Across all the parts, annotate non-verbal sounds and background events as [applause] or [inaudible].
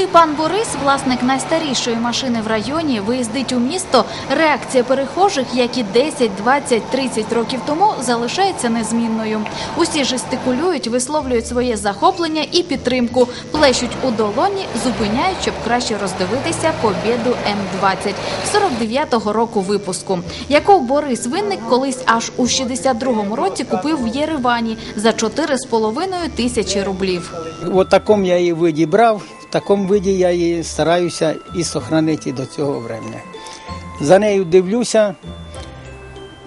Коли пан Борис, власник найстарішої машини в районі, виїздить у місто, реакція перехожих, як і 10, 20, 30 років тому, залишається незмінною. Усі жестикулюють, висловлюють своє захоплення і підтримку, плещуть у долоні, зупиняють, щоб краще роздивитися побєду М20 49-го року випуску, яку Борис Винник колись аж у 62-му році купив в Єревані за 4,5 тисячі рублів. В такому я її виді брав, в такому виді я її стараюся і сохранити до цього времени. За нею дивлюся,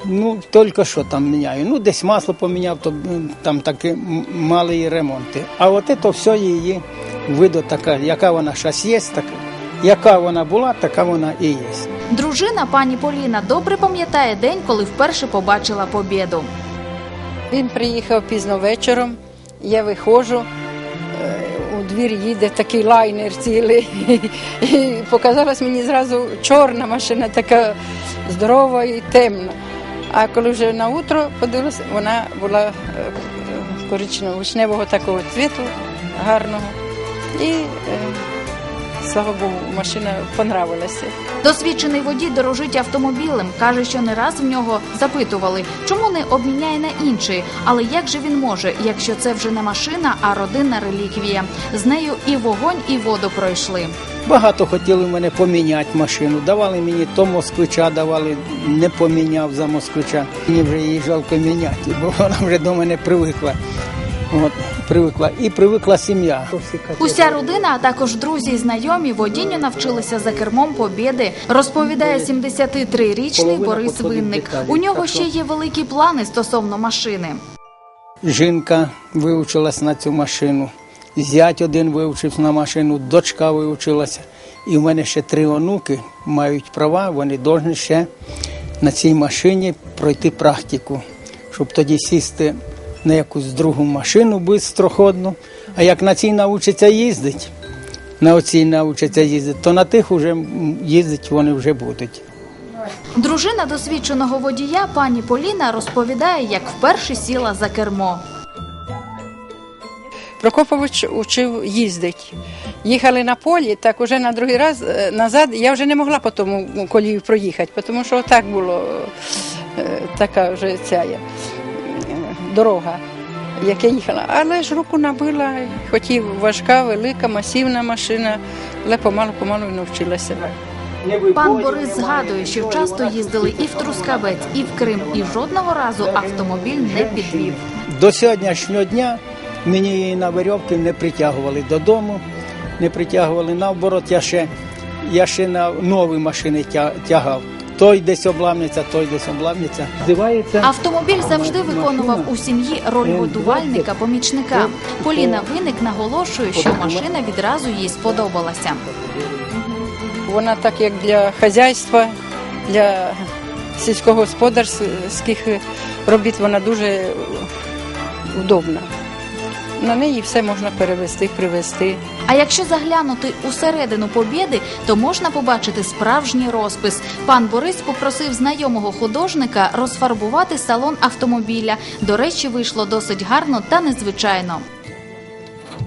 ну, тільки що там міняю. Ну, десь масло поміняв, то там такі малі ремонти. А от це все її виду така, яка вона зараз є, така, яка вона була, така вона і є. Дружина пані Поліна добре пам'ятає день, коли вперше побачила побєду. Він приїхав пізно вечором, я виходжу, у двір їде такий лайнер цілий. [laughs] І показалась мені зразу чорна машина, така здорова і темна. А коли вже на утро подивилася, вона була е, коричневого вишневого такого цвіту, гарного. І, е, слава Богу, машина понравилася. Досвідчений водій дорожить автомобілем. каже, що не раз в нього запитували, чому не обміняє на інший. Але як же він може, якщо це вже не машина, а родинна реліквія? З нею і вогонь, і воду пройшли. Багато хотіли мене поміняти машину. Давали мені то москвича, давали, не поміняв за москвича. Мені вже її жалко міняти, бо вона вже до мене привикла. От, привикла. І привикла сім'я. Уся родина, а також друзі і знайомі водінню навчилися за кермом побєди, розповідає 73-річний Борис Винник. У нього ще є великі плани стосовно машини. Жінка вивчилась на цю машину, зять один вивчився на машину, дочка вивчилася. І в мене ще три онуки мають права, вони повинні ще на цій машині пройти практику, щоб тоді сісти на якусь другу машину бистроходну. А як на цій навчаться їздити, на оцій навчаться їздити, то на тих вже їздити вони вже будуть. Дружина досвідченого водія пані Поліна розповідає, як вперше сіла за кермо. Прокопович учив їздити. Їхали на полі, так уже на другий раз е, назад я вже не могла по тому колію проїхати, тому що так було е, така вже ця дорога, як я їхала. Але ж руку набила, хоч і важка, велика, масивна машина, але помалу-помалу навчилася. Пан Борис згадує, що часто їздили і в Трускавець, і в Крим, і жодного разу автомобіль не підвів. До сьогоднішнього дня мені її на верьовки не притягували додому, не притягували. Наоборот, я ще, я ще на нові машини тя- тягав. Той десь обламнеться, той десь обламнеться. Здивається. Автомобіль завжди виконував у сім'ї роль годувальника, помічника. Поліна Винник наголошує, що машина відразу їй сподобалася. Вона так як для хазяйства, для сільськогосподарських робіт вона дуже удобна. На неї все можна перевезти, привезти. А якщо заглянути усередину побєди, то можна побачити справжній розпис. Пан Борис попросив знайомого художника розфарбувати салон автомобіля. До речі, вийшло досить гарно та незвичайно.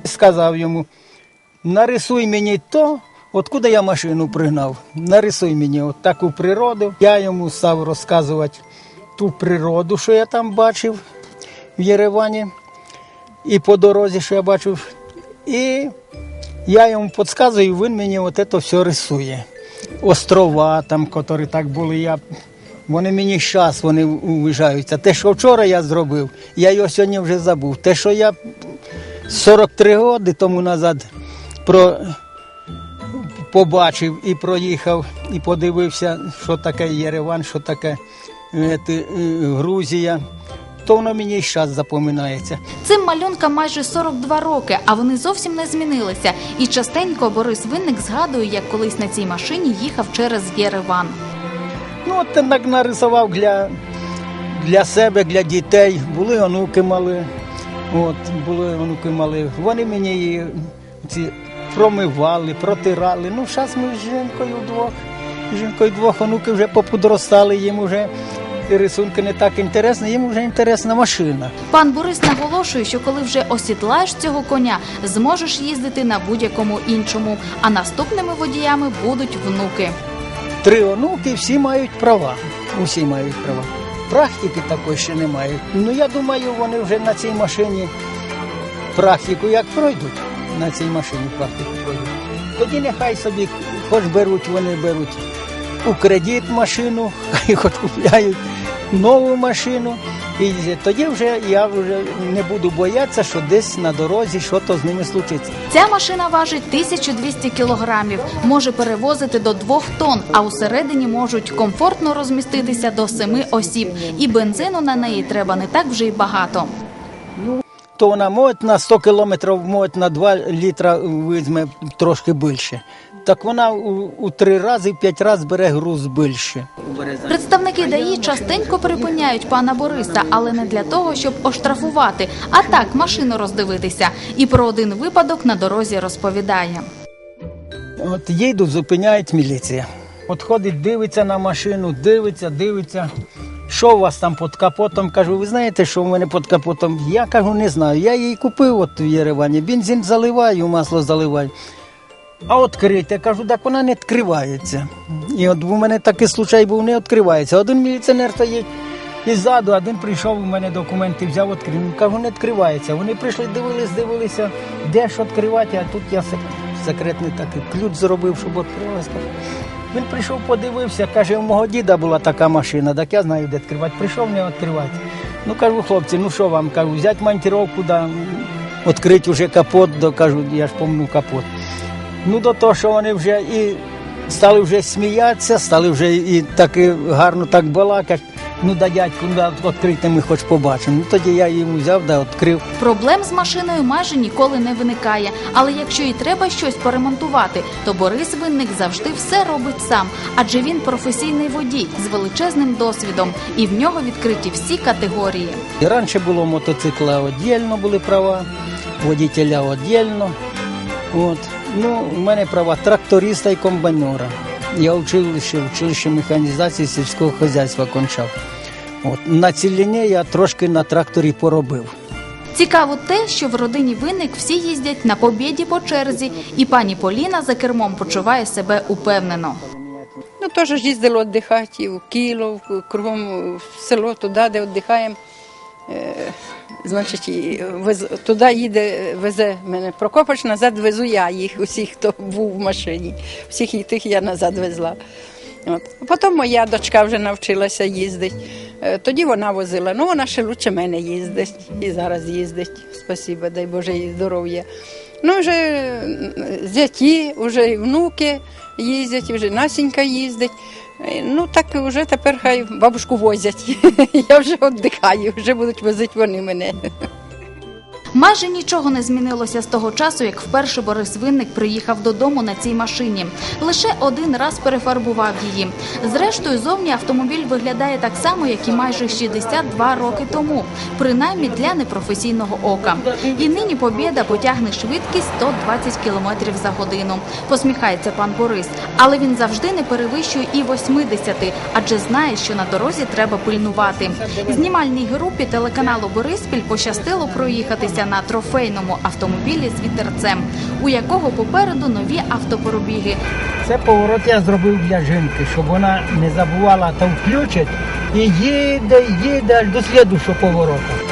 Сказав йому: нарисуй мені то, откуда я машину пригнав. Нарисуй мені от таку природу. Я йому став розказувати ту природу, що я там бачив в Єревані, і по дорозі, що я бачив. І я йому підказую, він мені от це все рисує. Острова там, які так були. Я... Вони мені зараз вони вважаються. Те, що вчора я зробив, я його сьогодні вже забув. Те, що я 43 роки тому назад про... побачив і проїхав, і подивився, що таке Єреван, що таке е, е, Грузія, то воно мені і зараз запоминається. Цим малюнкам майже 42 роки, а вони зовсім не змінилися. І частенько Борис Винник згадує, як колись на цій машині їхав через Єреван. Ну, от так нарисував для, для себе, для дітей. Були онуки мали. От, були онуки мали. Вони мені її ці промивали, протирали. Ну, зараз ми з жінкою вдвох. Жінкою двох онуки вже поподростали, їм вже рисунки не так інтересні, їм вже інтересна машина. Пан Борис наголошує, що коли вже осідлаєш цього коня, зможеш їздити на будь-якому іншому, а наступними водіями будуть внуки. Три онуки, всі мають права. Усі мають права. Практики такої ще не мають. Ну я думаю, вони вже на цій машині практику як пройдуть, на цій машині практику пройдуть. Тоді нехай собі хоч беруть, вони беруть у кредит машину, [laughs] хай хоч купляють нову машину. І тоді вже я вже не буду боятися, що десь на дорозі щось з ними случиться. Ця машина важить 1200 кілограмів, може перевозити до 2 тонн, а усередині можуть комфортно розміститися до 7 осіб. І бензину на неї треба не так вже й багато. То вона може на 100 кілометрів, може на 2 літра візьме трошки більше. Так вона у, у 3 рази, в 5 разів бере груз більше. Представники ДАІ частенько припиняють пана Бориса, але не для того, щоб оштрафувати, а так машину роздивитися. І про один випадок на дорозі розповідає. От їду, зупиняють міліція. От ходить, дивиться на машину, дивиться, дивиться. Що у вас там під капотом? Кажу, ви знаєте, що в мене під капотом? Я кажу, не знаю. Я її купив от в Єревані. Бензин заливаю, масло заливаю. А відкрити, кажу, так вона не відкривається. І от у мене такий случай був, не відкривається. Один міліціонер стоїть і ззаду, один прийшов, у мене документи взяв, відкрив. Кажу, не відкривається. Вони прийшли, дивились, дивилися, де ж відкривати, а тут я секретний такий ключ зробив, щоб відкрилося. Він прийшов, подивився, каже, у мого діда була така машина, так я знаю, де відкривати. Прийшов не відкривати. Ну кажу, хлопці, ну що вам кажу, взяти монтировку, да, відкрити вже капот, да, кажу, я ж помню капот. Ну до того, що вони вже і стали вже сміятися, стали вже і так гарно так балакати. Ну да дядьку, ну да, відкрити ми хоч побачимо. Ну тоді я йому взяв, да, відкрив. Проблем з машиною майже ніколи не виникає. Але якщо і треба щось поремонтувати, то Борис Винник завжди все робить сам, адже він професійний водій з величезним досвідом, і в нього відкриті всі категорії. І раніше було мотоцикла віддільно були права, водителя віддільно. От. Ну, у мене права тракториста і комбайнера. Я училище, училище механізації сільського хазяйства кончав. От. На ціліні я трошки на тракторі поробив. Цікаво те, що в родині Винник всі їздять на побєді по черзі, і пані Поліна за кермом почуває себе упевнено. Ну, теж їздили віддихати в Кілов, кругом в село, туди, де віддихаємо. Е, значить, вез, туди їде, везе мене Прокопич, назад везу я їх, усіх, хто був в машині. Всіх і тих я назад везла. От. Потім моя дочка вже навчилася їздити. Е, Тоді вона возила. Ну, вона ще лучше мене їздить. І зараз їздить. Спасибо, дай Боже їй здоров'я. Ну, вже зяті, вже і внуки їздять, вже Насінька їздить. Е, Ну, так вже тепер хай бабушку возять. [laughs] Я вже віддихаю, вже будуть возити вони мене. Майже нічого не змінилося з того часу, як вперше Борис Винник приїхав додому на цій машині. Лише один раз перефарбував її. Зрештою, зовні автомобіль виглядає так само, як і майже 62 роки тому, принаймні для непрофесійного ока. І нині Побєда потягне швидкість 120 км за годину. Посміхається пан Борис, але він завжди не перевищує і 80, адже знає, що на дорозі треба пильнувати. Знімальній групі телеканалу Бориспіль пощастило проїхатися на трофейному автомобілі з вітерцем, у якого попереду нові автопоробіги. Це поворот я зробив для жінки, щоб вона не забувала там включить і їде, їде до слідущого повороту.